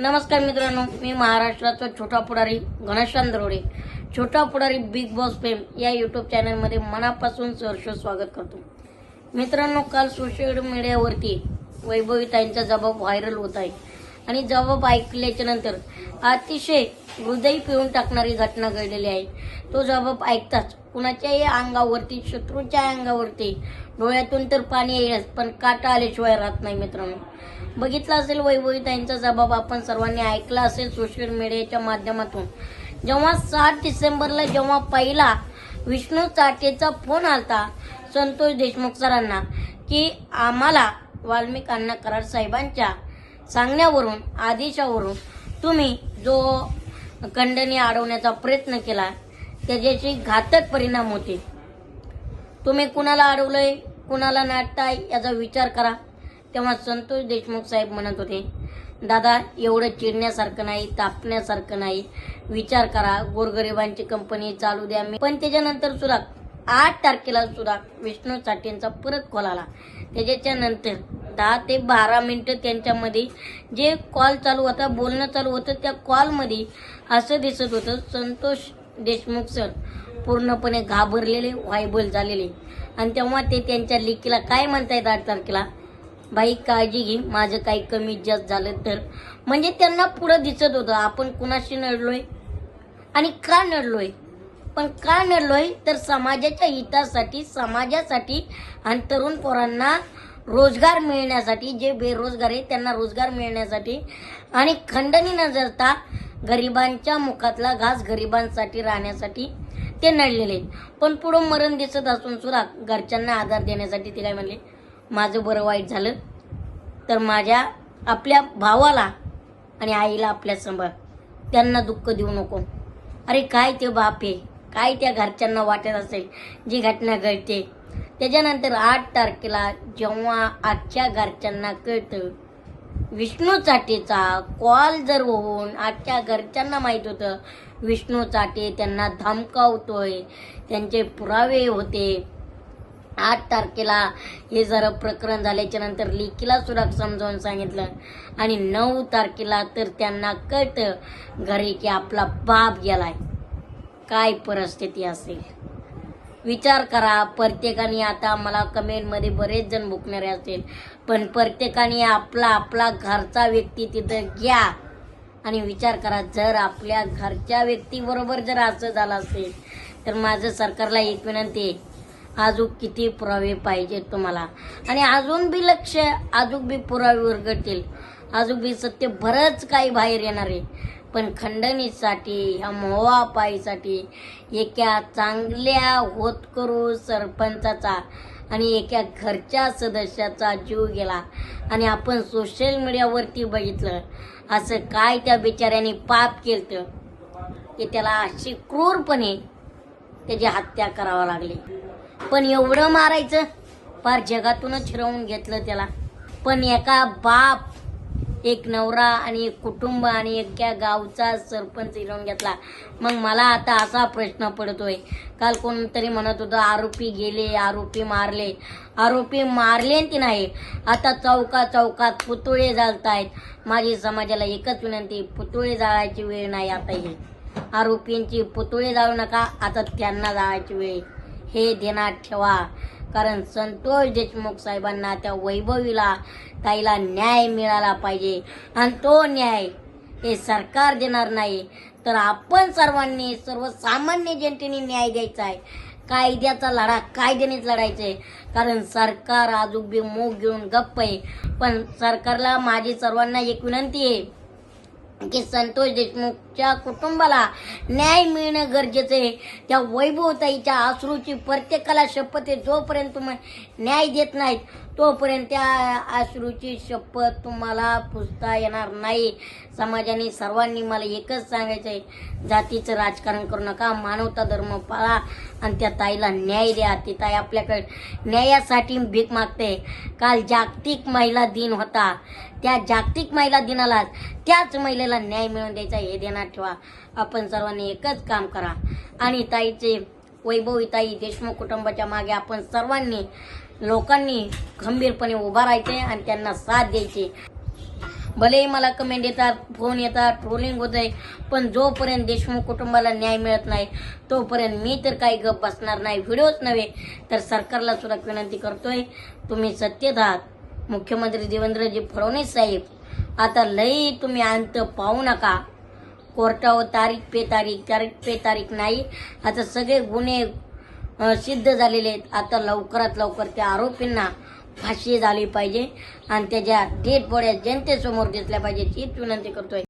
नमस्कार मित्रांनो मी महाराष्ट्राचा छोटा पुढारी Ghanshyam Darode Chhota Pudhari Bigg Boss fame या यूट्यूब चॅनलमध्ये मनापासून सहर्ष स्वागत करतो. मित्रांनो काल सोशल मीडियावरती वैभवीताईंचा जबाब व्हायरल होत आहे. आणि जबाब ऐकल्याच्या नंतर अतिशय हृदय पिळून टाकणारी घटना घडलेली आहे. तो जबाब ऐकताच कुणाच्याही अंगावरती शत्रूच्या अंगावरती डोळ्यातून तर पाणी येईलच पण काटा आल्याशिवाय राहत नाही मित्रांनो. बघितला असेल वैभवीताईंचा जबाब आपण सर्वांनी ऐकला असेल सोशल मीडियाच्या माध्यमातून. जेव्हा सात डिसेंबरला जेव्हा पहिला विष्णू चाटेचा फोन आलता संतोष देशमुख सरांना की आम्हाला वाल्मिक अण्णा कराड साहेबांच्या सांगण्यावरून आदेशावरून तुम्ही जो खंडणी अडवण्याचा प्रयत्न केला त्याच्याशी घातक परिणाम होते तुम्ही कुणाला अडवलंय कुणाला नाटताय याचा विचार करा तेव्हा संतोष देशमुख साहेब म्हणत होते दादा एवढं चिडण्यासारखं नाही तापण्यासारखं नाही. विचार करा गोरगरिबांची कंपनी चालू द्या. मी पण त्याच्यानंतर सुद्धा आठ तारखेला सुद्धा विष्णू साठेंचा परत कॉल आला. दहा ते बारा मिनटं त्यांच्यामध्ये जे कॉल चालू होता बोलणं चालू होतं त्या कॉलमध्ये असं दिसत होतं संतोष देशमुख सर पूर्णपणे घाबरलेले व्हायबल झालेले. आणि तेव्हा ते त्यांच्या लेकीला काय म्हणतायत आठ तारखेला? बाई काळजी घे माझं काही कमी जास्त झालं तर. म्हणजे त्यांना पुढं दिसत होतं आपण कुणाशी नडलोय? आणि का नडलोय? पण का नडलोय? तर समाजाच्या हितासाठी समाजासाठी आणि तरुण पोरांना रोजगार मिळण्यासाठी जे बेरोजगार आहेत त्यांना रोजगार मिळण्यासाठी आणि खंडणी न जरता गरिबांच्या मुखातला घास गरिबांसाठी राहण्यासाठी ते नडलेले आहेत. पण पुढं मरण दिसत असून सुद्धा घरच्यांना आधार देण्यासाठी ते काय म्हणले माझं बरं वाईट झालं तर माझ्या आपल्या भावाला आणि आईला आपल्या सांभाळ. त्यांना दुःख देऊ नको. अरे काय ते बाप आहे काय त्या घरच्यांना वाटत असेल? जी घटना घडते त्याच्यानंतर आठ तारखेला जेव्हा आजच्या घरच्यांना कळतं विष्णू चाटेचा कॉल जर होऊन आजच्या घरच्यांना माहीत होतं विष्णू चाटे त्यांना धमकावतोय त्यांचे पुरावे होते. आठ तारखेला हे जरा प्रकरण झाल्याच्यानंतर लेकीला सुद्धा समजावून सांगितलं. आणि नऊ तारखेला तर त्यांना कळतं घरी की आपला बाप गेलाय. काय परिस्थिती असेल? विचार करा. प्रत्येकाने आता मला कमेंटमध्ये बरेच जण भुकणारे असेल. पण प्रत्येकाने आपला आपला घरचा व्यक्ती तिथं घ्या आणि विचार करा. जर आपल्या घरच्या व्यक्तीबरोबर जर असं झालं असेल तर माझं सरकारला एक विनंती आहे. अजून किती पुरावे पाहिजेत तुम्हाला? आणि अजून बी लक्ष अजून बी पुरावे उरगडतील अजून बी सत्य बरंच काही बाहेर येणार आहे. पण खंडणीसाठी ह्या मोवापाईसाठी एका चांगल्या होत करू सरपंचाचा आणि एका घरच्या सदस्याचा जीव गेला. आणि आपण सोशल मीडियावरती बघितलं असं काय त्या बिचाऱ्याने पाप केलं की त्याला अशी क्रूरपणे त्याची हत्या करावं लागली. पण एवढं मारायचं फार जगातूनच हिरवून घेतलं त्याला. पण एका बाप एक नवरा आणि एक कुटुंब आणि एका गावचा सरपंच हिरवून घेतला. मग मला आता असा प्रश्न पडतोय. काल कोणतरी म्हणत होतं आरोपी गेले आरोपी मारले. आरोपी मारले की नाही? आता चौका चौकात पुतळे आहेत माझी समाजाला एकच विनंती पुतळे जाळायची वेळ नाही आता ही. आरोपींची पुतळे जाळू नका आता त्यांना जाळायची वेळ. हे देणार ठेवा. कारण संतोष देशमुख साहेबांना त्या वैभवीला ताईला न्याय मिळाला पाहिजे. आणि तो न्याय हे सरकार देणार नाही. तर आपण सर्वांनी सर्वसामान्य जनतेने न्याय द्यायचा आहे. कायद्याचा लढा कायद्यानेच लढायचा आहे. कारण सरकार आज उभी मूग घेऊन गप्प आहे. पण सरकारला माझी सर्वांना एक विनंती आहे. की संतोष देशमुखच्या कुटुंबाला न्याय मिळणं गरजेचं आहे. त्या वैभवताईच्या अश्रूची प्रत्येकाला शपथ आहे. जोपर्यंत तुम्ही न्याय देत नाहीत तोपर्यंत त्या आश्रूची शपथ तुम्हाला पुसता येणार नाही. समाजाने सर्वांनी मला एकच सांगायचं आहे जातीचं राजकारण करू नका मानवता धर्म पाळा आणि त्या ताईला न्याय द्या. ती ताई आपल्याकडे न्यायासाठी भीक मागते. काल जागतिक महिला दिन होता. त्या जागतिक महिला दिनाला त्याच महिलेला न्याय मिळवून द्यायचा हे देणार ठेवा. आपण सर्वांनी एकच काम करा. आणि ताईचे वैभवी ताई देशमुख कुटुंबाच्या मागे आपण सर्वांनी लोकांनी खंबीरपणे उभा राहायचे आणि त्यांना साथ द्यायची. भलेही मला कमेंट येतात फोन येतात ट्रोलिंग होत आहे पण जोपर्यंत देशमुख कुटुंबाला न्याय मिळत नाही तोपर्यंत मी तर काही गप बसणार नाही. व्हिडिओच नव्हे तर सरकारला सुद्धा विनंती करतोय तुम्ही सत्यत आहात. मुख्यमंत्री देवेंद्रजी फडणवीस साहेब आता लई तुम्ही अंत पाहू नका. कोर्टावर तारीख पे तारीख तारीख पे तारीख नाही. आता सगळे गुन्हे सिद्ध झालेले आहेत. आता लवकरात लवकर त्या आरोपींना फाशी झाली पाहिजे आणि त्याच्या डेट बॉड्या जनतेसमोर दिसल्या पाहिजे हीच विनंती करतोय.